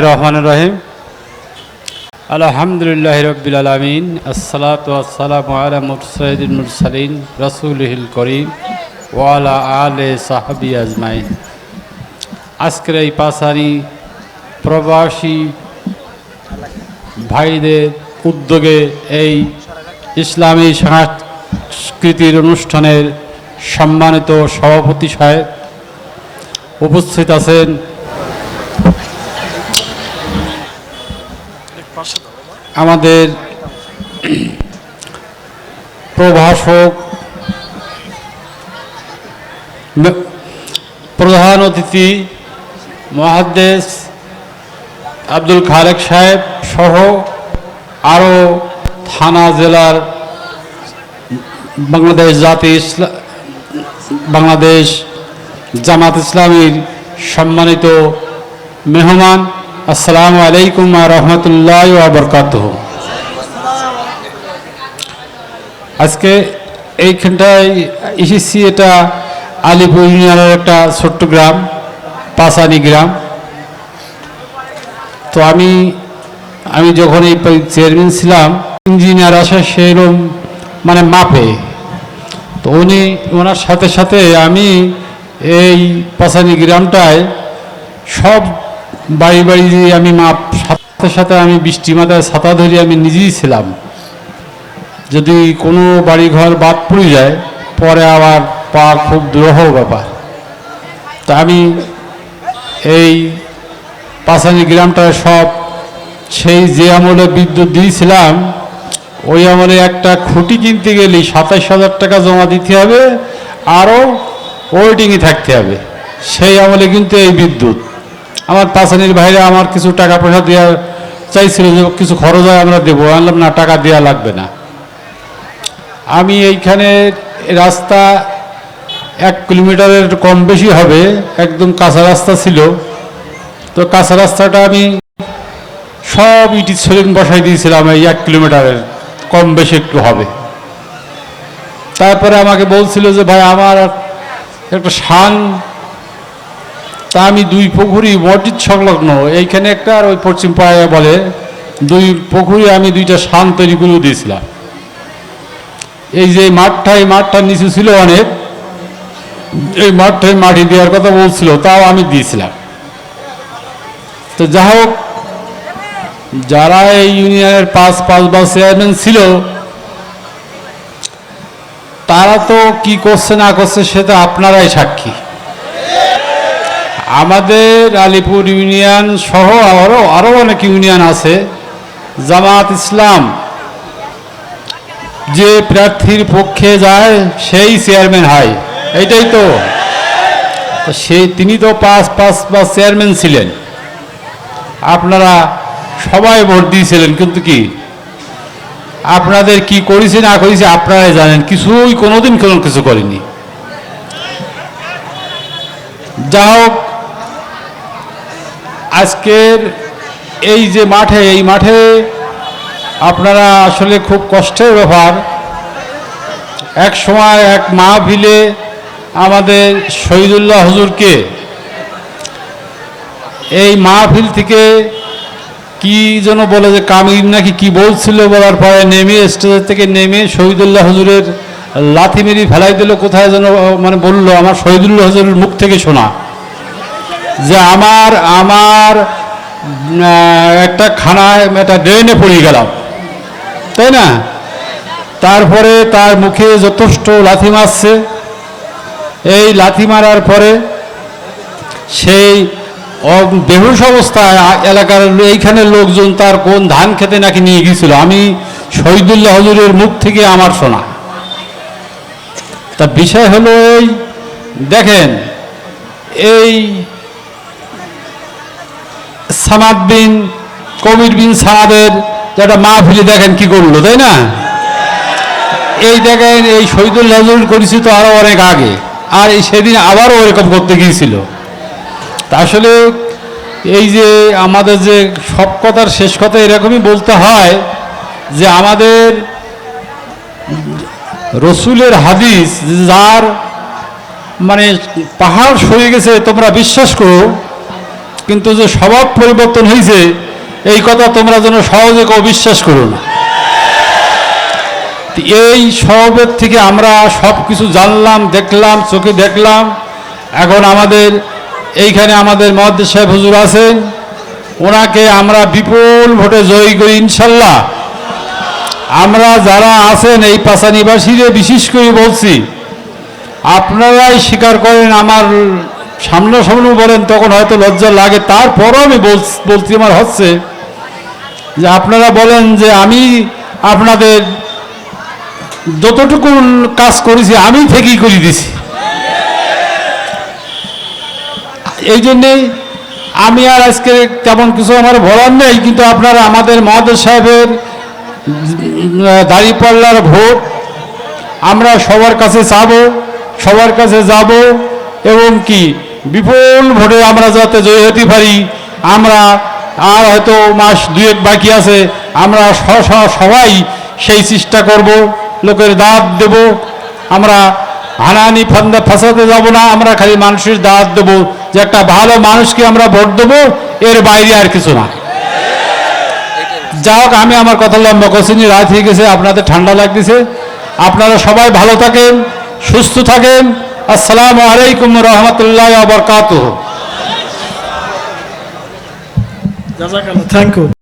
রহমান রহিম আলহামদুলিল্লাহ রবিল আলমিন আসসালাতু আসসালামু আলা মুরসালিন মুরসালিন রসুলহিল করিম ওয়ালা আলে সাহাবি আজমাইন আজকের এই পাসানি প্রবাসী ভাইদের উদ্যোগে এই ইসলামী সংস্কৃতির অনুষ্ঠানের সম্মানিত সভাপতি সাহেব উপস্থিত আছেন আমাদের প্রভাষক প্রধান অতিথি মহাদ্দেশ আব্দুল খালেক সাহেব সহ আরও থানা জেলার বাংলাদেশ জাতি ইসলা, বাংলাদেশ জামাত ইসলামীর সম্মানিত মেহমান আসসালামু আলাইকুম রহমতুল্লাহ বরকাত আজকে এইখানটায় এসেছি এটা আলিপুর ইউনিয়নের একটা ছোট্ট গ্রাম, পাসানি গ্রাম। তো আমি আমি যখন এই চেয়ারম্যান ছিলাম ইঞ্জিনিয়ার আসে সেরকম মানে মাপে। তো উনি, ওনার সাথে সাথে আমি এই পাসানি গ্রামটায় সব বাড়ি বাড়ি দিয়ে আমি মাপ সাথে সাথে আমি বৃষ্টি মাথায় ছাতা ধরে আমি নিজেই ছিলাম। যদি কোনো বাড়ি ঘর বাদ পড়ে যায়, পরে আবার পা খুব দুরহ ব্যাপার। তা আমি এই পাশানি গ্রামটায় সব সেই যে আমলে বিদ্যুৎ দিয়েছিলাম, ওই আমলে একটা খুঁটি কিনতে গেলে সাতাশ হাজার টাকা জমা দিতে হবে, আরও ওয়েটিংয়ে থাকতে হবে। সেই আমলে কিন্তু এই বিদ্যুৎ। আমার পাশানির বাইরে আমার কিছু টাকা পয়সা দেওয়া চাইছিল যে কিছু খরচ হয় আমরা দেবো। আনলাম না, টাকা দেওয়া লাগবে না। আমি এইখানে রাস্তা এক কিলোমিটারের কম বেশি হবে, একদম কাঁচা রাস্তা ছিল। তো কাঁচা রাস্তাটা আমি সব ইটি সরিন বসাই দিয়েছিলাম, এই এক কিলোমিটারের কম বেশি একটু হবে। তারপরে আমাকে বলছিল যে, ভাই, আমার একটা শান তা আমি দুই পুকুরি মসজিদ সংলগ্ন। এইখানে একটা আর ওই পশ্চিম পাড়ায় বলে, দুই পুকুরি আমি দুইটা শান তৈরি করে দিয়েছিলাম। এই যে মাঠটা, এই মাঠটা নিচু ছিল অনেক। এই মাঠটায় মাটি দেওয়ার কথা বলছিল, তাও আমি দিয়েছিলাম। তো যা হোক, যারা এই ইউনিয়নের পাঁচ পাঁচ বা চেয়ারম্যান ছিল, তারা তো কি করছে না করছে সেটা আপনারাই সাক্ষী। আমাদের আলিপুর ইউনিয়ন সহ আরও আরও অনেক ইউনিয়ন আছে। জামাত ইসলাম যে প্রার্থীর পক্ষে যায়, সেই চেয়ারম্যান হয়। এইটাই তো। সে, তিনি তো পাঁচ পাঁচ পাঁচ চেয়ারম্যান ছিলেন। আপনারা সবাই ভোট দিয়েছিলেন, কিন্তু কি? আপনাদের কি করেছে, না করেছে, আপনারাই জানেন। কিছুই কোনোদিন কোনো কিছু করেনি। যা হোক আজকের এই যে মাঠে, এই মাঠে আপনারা আসলে খুব কষ্টের ব্যাপার এক সময় এক মাহফিলে আমাদের শহীদুল্লাহ হজুরকে এই মাহফিল থেকে কি যেন বলে যে কামির নাকি কি বলছিল বলার পরে নেমে স্টেজের থেকে নেমে শহীদুল্লাহ হজুরের লাথি মেরি ফেলাই দিল, কোথায় যেন মানে বলল, আমার শহীদুল্লাহ হুজুরের মুখ থেকে শোনা। যে আমার আমার একটা খানায় একটা ড্রেনে পড়ে গেলাম। তাই না? তারপরে তার মুখে যথেষ্ট লাথি মারছে। এই লাথি মারার পরে সেই বেহুশ অবস্থায় এলাকার এইখানের লোকজন তার কোন ধান খেতে নাকি নিয়ে গিয়েছিল? আমি শহীদুল্লাহ হজুরের মুখ থেকে আমার শোনা। তা বিষয় হলো এই, দেখেন, এই সামাদ বিন, কবির বিন সাদের যেটা মা মাহফিলি দেখেন কি করল, তাই না? এই দেখেন, এই শহীদুল হজুর করেছি তো আরও অনেক আগে, আর এই সেদিন আবারও ওরকম করতে গিয়েছিল। তা আসলে এই যে আমাদের যে সব কথার শেষ কথা এরকমই বলতে হয় যে আমাদের রসুলের হাদিস, যার মানে পাহাড় সরে গেছে, তোমরা বিশ্বাস করো কিন্তু যে স্বভাব পরিবর্তন হয়েছে এই কথা তোমরা যেন সহজে কেউ বিশ্বাস করো না। এই স্বভাবের থেকে আমরা সব কিছু জানলাম, দেখলাম, চোখে দেখলাম। এখন আমাদের, এইখানে আমাদের মহাদ্দেশ সাহেব হুজুর আছেন। ওনাকে আমরা বিপুল ভোটে জয়ী করি, ইনশাল্লাহ। আমরা যারা আছেন এই পাশানিবাসীরে বিশেষ করে বলছি, আপনারাই স্বীকার করেন আমার সামনাসামনি বলেন, তখন হয়তো লজ্জা লাগে। তারপরও আমি বলছ- আমার হচ্ছে যে আপনারা বলেন যে আমি আপনাদের যতটুকু কাজ করেছি, আমি থেকেই করে দিছি এই জন্যেই আমি আর আজকে তেমন কিছু আমার বলার নেই, কিন্তু আপনারা আমাদের মহাদেব সাহেবের দাঁড়িপাল্লার ভোট, আমরা সবার কাছে যাব, সবার কাছে যাব, এবং কি বিপুল ভোটে আমরা যাতে জয় হতে পারি, আমরা আর হয়তো মাস দুয়েক বাকি আছে, আমরা সবাই সেই চেষ্টা করব, লোকের দাঁত দেব, আমরা হানাহানি ফান্দা ফাঁসাতে যাব না, আমরা খালি মানুষের দাঁত দেব, যে একটা ভালো মানুষকে আমরা ভোট দেবো, এর বাইরে আর কিছু না। যা হোক, আমি আমার কথা লম্বা করছিনি রাত হয়ে গেছে, আপনাদের ঠান্ডা লাগতেছে। আপনারা সবাই ভালো থাকেন, সুস্থ থাকেন। আসসালামু আলাইকুম রহমতুল্লাহ বরকাত থ্যাংক ইউ